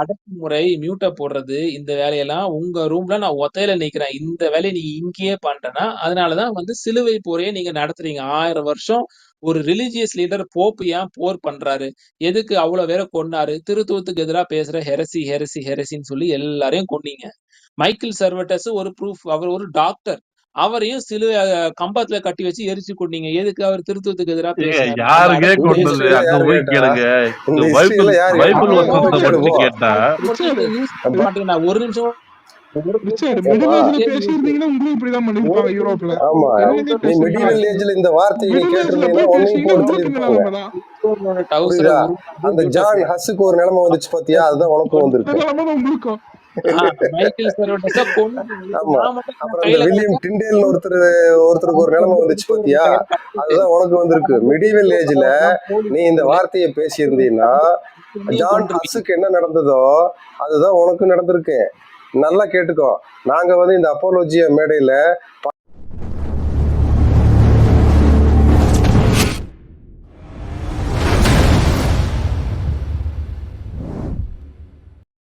அடக்குமுறை மியூட்ட போடுறது இந்த வேலையெல்லாம் உங்க ரூம்ல நான் ஒத்தையில நிக்கிறேன். இந்த வேலையை நீங்க இங்கேயே பண்றேன்னா அதனாலதான் வந்து சிலுவை போரையே நீங்க நடத்துறீங்க. ஆயிரம் வருஷம் ஒரு ரிலிஜியஸ் லீடர் போப்பு ஏன் போர் பண்றாரு? எதுக்கு அவ்வளவு பேரை கொன்னாரு? திருத்துவத்துக்கு எதிராக பேசுற ஹெரசி ஹெரசி ஹெரசின்னு சொல்லி எல்லாரையும் கொன்னீங்க. மைக்கேல் சர்வட்டஸ் ஒரு ப்ரூஃப் அவர் ஒரு டாக்டர் அவரையும் அஹ், கம்பத்துல கட்டி வச்சு எரிச்சு கொண்டீங்க எதுக்கு அவர் திருத்துவத்துக்கு எதிராக யாருக்கே கொண்டது அங்க போய்? கேளுங்க. பைபிள் ஒரு நிமிஷம் இந்த வார்த்தையை அந்த ஜான் ஹஸ்ஸுக்கு ஒரு நிலைமை வந்துச்சு பாத்தியா? அதுதான் உனக்கும் வந்திருக்கு. ஒருத்தர் ஒருத்தருக்கு ஒரு நிலைமை வந்துச்சு பாத்தியா? அதுதான் உனக்கு வந்திருக்கு. மிடிவல் ஏஜ்ல நீ இந்த வார்த்தையை பேசியிருந்தீன்னா ஜான் ஹஸ்ஸுக்கு என்ன நடந்ததோ அதுதான் உனக்கு நடந்திருக்கு. நல்லா கேட்டுக்கோ. நாங்க வந்து இந்த அப்போலோஜியா மேடையில